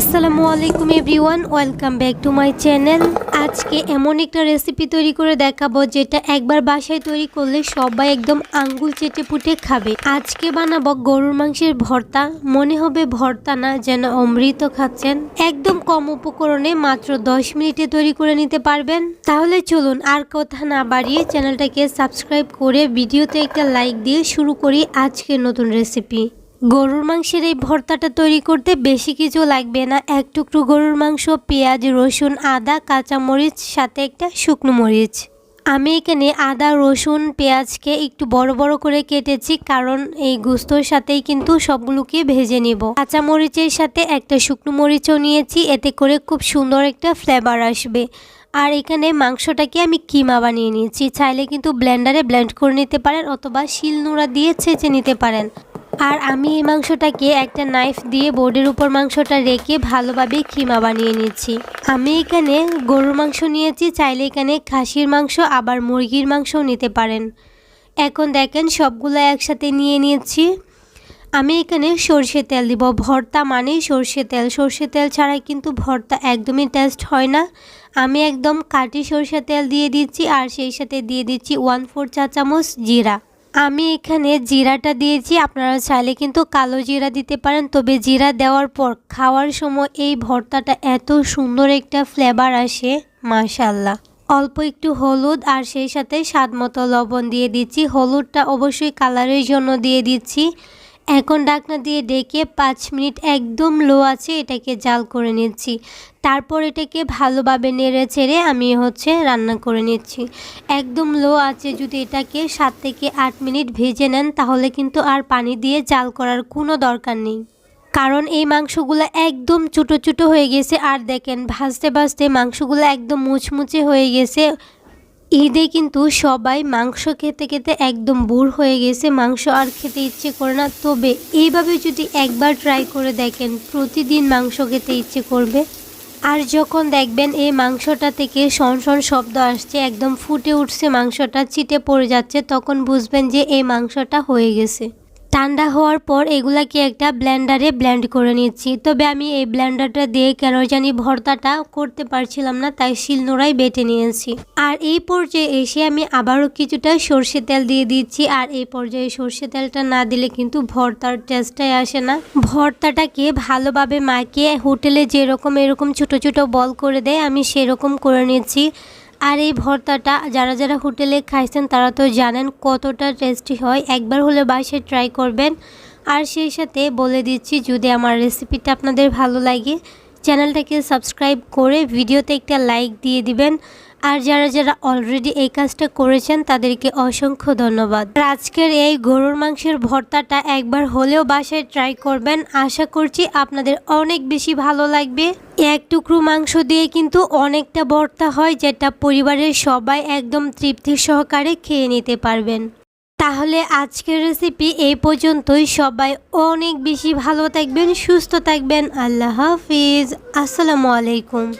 আসসালামু আলাইকুম everyone, welcome back to my channel. আজকে এমন একটা রেসিপি তৈরি করে দেখাবো, যেটা একবার বাসায় তৈরি করলে সবাই একদম আঙ্গুল চেটে পুটে খাবে। আজকে বানাবো গরুর মাংসের ভর্তা। মনে হবে ভর্তা না, যেন অমৃত খাচ্ছেন। একদম কম উপকরণে মাত্র 10 মিনিটে তৈরি করে নিতে পারবেন। তাহলে চলুন আর কথা না বাড়িয়ে চ্যানেলটাকে সাবস্ক্রাইব করে ভিডিওতে একটা লাইক দিয়ে শুরু করি আজকের নতুন রেসিপি গরুর মাংসের এই ভর্তাটা তৈরি করতে বেশি কিছু লাগবে না। এক টুকরো গরুর মাংস, পেঁয়াজ, রসুন, আদা, কাঁচামরিচ, সাথে একটা শুকনো মরিচ। আমি এখানে আদা, রসুন, পেঁয়াজকে একটু বড় বড় করে কেটেছি, কারণ এই গুস্তর সাথেই কিন্তু সবগুলোকে ভেজে নিব। কাঁচামরিচের সাথে একটা শুকনো মরিচও নিয়েছি, এতে করে খুব সুন্দর একটা ফ্লেভার আসবে। আর এখানে মাংসটাকে আমি কিমা বানিয়ে নিয়েছি, চাইলে কিন্তু ব্লেন্ডারে ব্লেন্ড করে নিতে পারেন অথবা শিল নোড়া দিয়ে ছেঁচে নিতে পারেন। আর আমি এই মাংসটাকে একটা নাইফ দিয়ে বোর্ডের উপর মাংসটা রেখে ভালোভাবে কিমা বানিয়ে নিচ্ছি। আমি এখানে গরুর মাংস নিয়েছি, চাইলে এখানে খাসির মাংস, আবার মুরগির মাংসও নিতে পারেন। এখন দেখেন সবগুলো একসাথে নিয়ে নিয়েছি। আমি এখানে সর্ষে তেল দিব। ভর্তা মানেই সর্ষে তেল। সর্ষে তেল ছাড়া কিন্তু ভর্তা একদমই টেস্ট হয় না। আমি একদম কাটি সর্ষে তেল দিয়ে দিচ্ছি আর সেই সাথে দিয়ে দিচ্ছি ওয়ান ফোর চা চামচ জিরা। আমি এখানে জিরাটা দিয়েছি, আপনারা চাইলে কিন্তু কালো জিরা দিতে পারেন। তবে জিরা দেওয়ার পর খাওয়ার সময় এই ভর্তাটা এত সুন্দর একটা ফ্লেভার আসে মাশাল্লাহ অল্প একটু হলুদ আর সেই সাথে স্বাদ মতো লবণ দিয়ে দিচ্ছি। হলুদটা অবশ্যই কালারের জন্য দিয়ে দিচ্ছি। এখন ডাকনা দিয়ে ডেকে পাঁচ মিনিট একদম লো আছে এটাকে জাল করে নিচ্ছি। তারপর এটাকে ভালোভাবে নেড়ে ছেড়ে আমি হচ্ছে রান্না করে নিচ্ছি। একদম লো আছে, যদি এটাকে সাত থেকে আট মিনিট ভেজে নেন তাহলে কিন্তু আর পানি দিয়ে জাল করার কোনো দরকার নেই। কারণ এই মাংসগুলো একদম ছোটো ছোটো হয়ে গেছে, আর দেখেন ভাজতে ভাজতে মাংসগুলো একদম মুচমুচে হয়ে গেছে। ঈদে কিন্তু সবাই মাংস খেতে খেতে একদম বুড় হয়ে গেছে। মাংস আর খেতে ইচ্ছে করে না। তবে এইভাবে যদি একবার ট্রাই করে দেখেন, প্রতিদিন মাংস খেতে ইচ্ছে করবে। আর যখন দেখবেন এই মাংসটা থেকে শন শন শব্দ আসছে, একদম ফুটে উঠছে, মাংসটা চিটে পড়ে যাচ্ছে, তখন বুঝবেন যে এই মাংসটা হয়ে গেছে। ঠান্ডা হওয়ার পর এগুলাকে একটা ব্লেন্ডারে ব্লেন্ড করে নিচ্ছি। তবে আমি এই ব্লেন্ডারটা দিয়ে কেন জানি ভর্তাটা করতে পারছিলাম না, তাই শিলনোড়াই বেটে নিয়েছি। আর এই পর্যায়ে এসে আমি আবারও কিছুটা সর্ষে তেল দিয়ে দিচ্ছি। আর এই পর্যায়ে সর্ষে তেলটা না দিলে কিন্তু ভর্তার টেস্টটাই আসে না। ভর্তাটাকে ভালোভাবে মাখিয়ে হোটেলে যেরকম এরকম ছোট ছোট বল করে দেয়, আমি সেরকম করে নিচ্ছি। আর এই ভর্তাটা যারা যারা হোটেলে খাইছেন তারা তো জানেন কতটা টেস্টি হয়। একবার হলে বাসায় ট্রাই করবেন। আর সেই সাথে বলে দিচ্ছি, যদি আমার রেসিপিটা আপনাদের ভালো লাগে চ্যানেলটাকে সাবস্ক্রাইব করে ভিডিওতে একটা লাইক দিয়ে দিবেন। আর যারা যারা অলরেডি এই কাজটা করেছেন, তাদেরকে অসংখ্য ধন্যবাদ। আজকের এই গরুর মাংসের ভর্তাটা একবার হলেও বাসায় ট্রাই করবেন। আশা করছি আপনাদের অনেক বেশি ভালো লাগবে। এক টুকরো মাংস দিয়ে কিন্তু অনেকটা ভর্তা হয়, যেটা পরিবারের সবাই একদম তৃপ্তি সহকারে খেয়ে নিতে পারবেন। তাহলে আজকের রেসিপি এই পর্যন্তই। সবাই অনেক বেশি ভালো থাকবেন, সুস্থ থাকবেন। আল্লাহ হাফিজ। আসসালামু আলাইকুম।